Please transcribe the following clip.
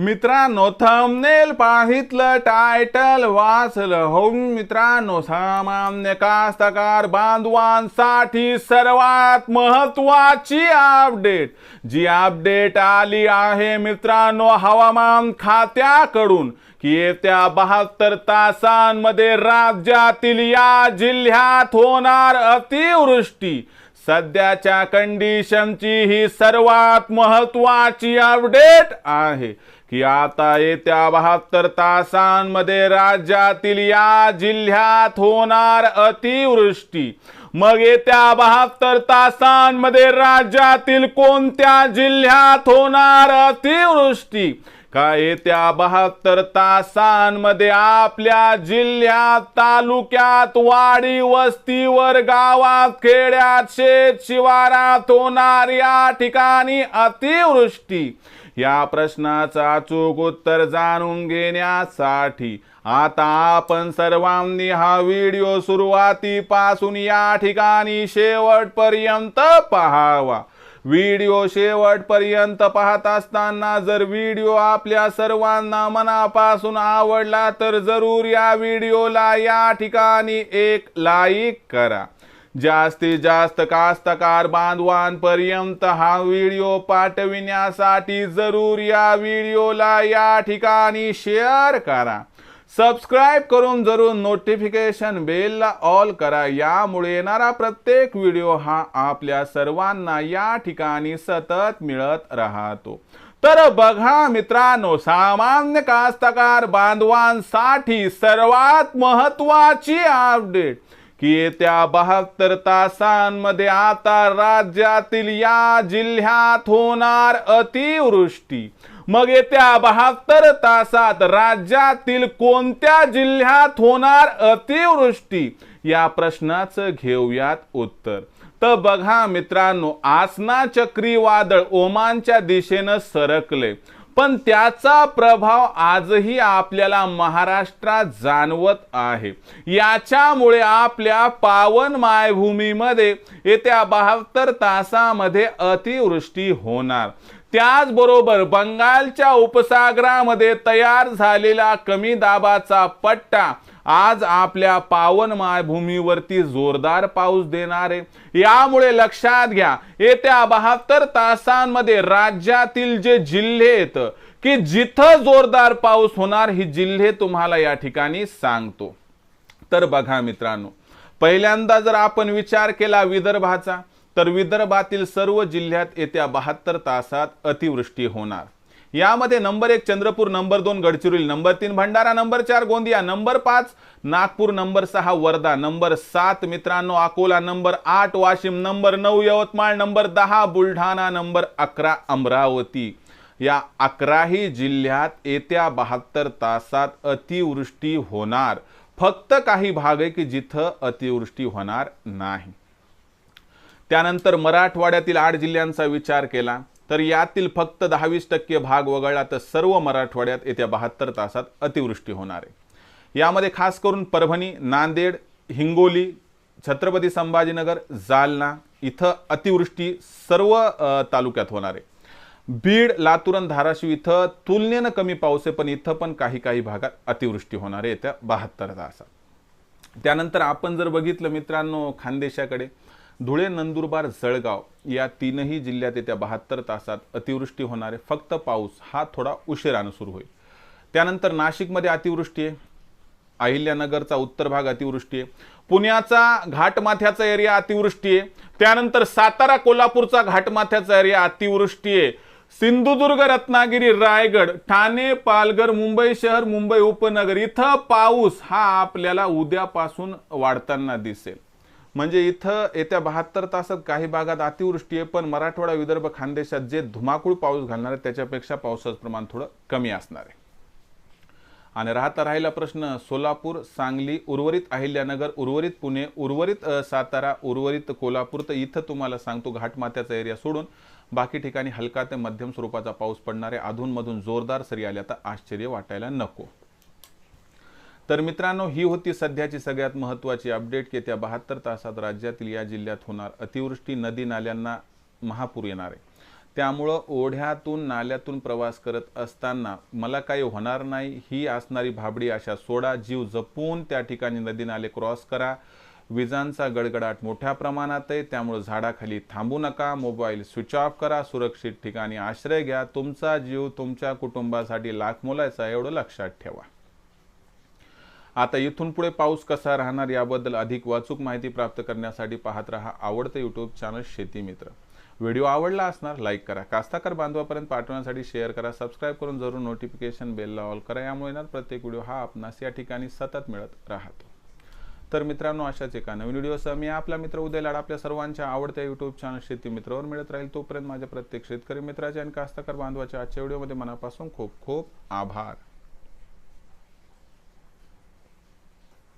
मित्रांनो thumbnail पाहितलं title वाचलं. हो मित्रांनो सामान्य कास्तकार बांधवांसाठी सर्वात महत्वाची अपडेट जी अपडेट आली आहे मित्रांनो हवामान खात्याकडून. की येत्या बहात्तर तासांमध्ये राज्यातील या जिल्ह्यात होणार अतिवृष्टी. सध्याच्या कंडिशनची ही सर्वात महत्वाची अपडेट आहे की आता येत्या बहात्तर तासांमध्ये राज्यातील या जिल्ह्यात होणार अतिवृष्टी. मग येत्या बहात्तर तासांमध्ये राज्यातील कोणत्या जिल्ह्यात होणार अतिवृष्टी? का येत्या बहात्तर तासांमध्ये आपल्या जिल्ह्यात तालुक्यात वाडी वस्तीवर गावात खेड्यात शेत शिवारात होणार या ठिकाणी अतिवृष्टी. या प्रश्नाचं अचूक उत्तर जाणून घेण्यासाठी आता आपण सर्वांनी हा व्हिडिओ सुरुवातीपासून या ठिकाणी शेवटपर्यंत पाहावा. व्हिडिओ शेवटपर्यंत पाहत असताना जर व्हिडिओ आपल्या सर्वांना मनापासून आवडला तर जरूर या व्हिडिओला या ठिकाणी एक लाईक करा. जास्तीत जास्त कास्तकार बांधवांपर्यंत हा व्हिडिओ पाठविण्यासाठी जरूर या व्हिडिओला या ठिकाणी शेअर करा. सबस्क्राईब करून जरूर नोटिफिकेशन बेलला ऑल करा. यामुळे येणारा प्रत्येक व्हिडिओ हा आपल्या सर्वांना या ठिकाणी सतत मिळत राहतो. तर बघा मित्रांनो सामान्य कास्तकार बांधवांसाठी सर्वात महत्वाची अपडेट की येत्या बहात्तर तासांमध्ये आता राज्यातील या जिल्ह्यात होणार अतिवृष्टी. मग येत्या बहात्तर तासात राज्यातील कोणत्या जिल्ह्यात होणार अतिवृष्टी? या प्रश्नाचं घेऊयात उत्तर. तर बघा मित्रांनो आसना चक्रीवादळ ओमानच्या दिशेनं सरकले. पण त्याचा प्रभाव आजही आपल्याला महाराष्ट्रात जाणवत आहे. याच्यामुळे आपल्या पावन मायभूमीमध्ये येत्या बहात्तर तासामध्ये अतिवृष्टी होणार. त्याचबरोबर बंगालच्या उपसागरामध्ये तयार झालेला कमी दाबाचा पट्टा आज आपल्या पावन मायभूमीवरती जोरदार पाऊस देणार आहे. यामुळे लक्षात घ्या येत्या बहात्तर तासांमध्ये राज्यातील जे जिल्हे आहेत की जिथं जोरदार पाऊस होणार ही जिल्हे तुम्हाला या ठिकाणी सांगतो. तर बघा मित्रांनो पहिल्यांदा जर आपण विचार केला विदर्भाचा तर विदर्भातील सर्व जिल्ह्यात येत्या बहात्तर तासात अतिवृष्टी होणार. यामध्ये नंबर एक चंद्रपूर नंबर दोन गडचिरोली नंबर तीन भंडारा नंबर चार गोंदिया नंबर पाच नागपूर नंबर सहा वर्धा नंबर सात मित्रांनो अकोला नंबर आठ वाशिम नंबर नऊ यवतमाळ नंबर दहा बुलढाणा नंबर अकरा अमरावती. या अकराही जिल्ह्यात येत्या बहात्तर तासात अतिवृष्टी होणार. फक्त काही भाग आहे की जिथं अतिवृष्टी होणार नाही. त्यानंतर मराठवाड्यातील आठ जिल्ह्यांचा विचार केला तर यातील फक्त दहावीस टक्के भाग वगळला तर सर्व मराठवाड्यात येत्या बहात्तर तासात अतिवृष्टी होणार आहे. यामध्ये खास करून परभणी नांदेड हिंगोली छत्रपती संभाजीनगर जालना इथं अतिवृष्टी सर्व तालुक्यात होणार आहे. बीड लातूर आणि धाराशिव इथं तुलनेनं कमी पाऊस आहे पण इथं पण काही काही भागात अतिवृष्टी होणार आहे येत्या बहात्तर तासात. त्यानंतर आपण जर बघितलं मित्रांनो खानदेशाकडे धुळे नंदुरबार जळगाव या तीनही जिल्ह्यात येत्या बहात्तर तासात अतिवृष्टी होणारे फक्त पाऊस हा थोडा उशिरानं सुरू होईल. त्यानंतर नाशिकमध्ये अतिवृष्टी आहे. अहिल्यानगरचा उत्तर भाग अतिवृष्टी आहे. पुण्याचा घाटमाथ्याचा एरिया अतिवृष्टी आहे. त्यानंतर सातारा कोल्हापूरचा घाटमाथ्याचा एरिया अतिवृष्टी आहे. सिंधुदुर्ग रत्नागिरी रायगड ठाणे पालघर मुंबई शहर मुंबई उपनगर इथं पाऊस हा आपल्याला उद्यापासून वाढताना दिसेल. म्हणजे इथं येत्या बहात्तर तासात काही भागात अतिवृष्टी आहे पण मराठवाडा विदर्भ खानदेशात जे धुमाकूळ पाऊस घालणार आहे त्याच्यापेक्षा पावसाचं प्रमाण थोडं कमी असणार आहे. आणि राहता राहिला प्रश्न सोलापूर सांगली उर्वरित अहिल्यानगर उर्वरित पुणे उर्वरित सातारा उर्वरित कोल्हापूर तर इथं तुम्हाला सांगतो घाटमाथ्याचा एरिया सोडून बाकी ठिकाणी हलका ते मध्यम स्वरूपाचा पाऊस पडणार आहे. अधूनमधून जोरदार सरी आल्या तर आश्चर्य वाटायला नको. तर मित्रांनो ही होती सध्याची सगळ्यात महत्त्वाची अपडेट येत्या बहात्तर तासात राज्यातील या जिल्ह्यात होणार अतिवृष्टी नदी नाल्यांना महापूर येणार आहे. त्यामुळं ओढ्यातून नाल्यातून प्रवास करत असताना मला काही होणार नाही ही असणारी भाबडी आशा सोडा जीव जपून त्या ठिकाणी नदी नाले क्रॉस करा. विजांचा गडगडाट मोठ्या प्रमाणात आहे त्यामुळे झाडाखाली थांबू नका मोबाईल स्विच ऑफ करा सुरक्षित ठिकाणी आश्रय घ्या तुमचा जीव तुमच्या कुटुंबासाठी लाख मोलायचा एवढं लक्षात ठेवा. आता इथून पुढे पाऊस कसा राहणार याबद्दल अधिक वाचूक माहिती प्राप्त करण्यासाठी पाहत रहा आवडतं यूट्यूब चॅनल शेती मित्र. व्हिडिओ आवडला असणार लाईक करा. कास्ताकार बांधवापर्यंत पाठवण्यासाठी शेअर करा. सबस्क्राईब करून जरूर नोटिफिकेशन बेलला ऑल करा. यामुळे ना प्रत्येक व्हिडिओ हा आपणास या ठिकाणी सतत मिळत राहतो. तर मित्रांनो अशाच एका नवीन व्हिडिओसह मी आपला मित्र उदय लाड आपल्या सर्वांच्या आवडत्या यूट्यूब चॅनल शेती मित्रावर मिळत राहील. तोपर्यंत माझ्या प्रत्येक शेतकरी मित्राच्या आणि कास्ताकार बांधवाच्या आजच्या व्हिडिओमध्ये मनापासून खूप खूप आभार.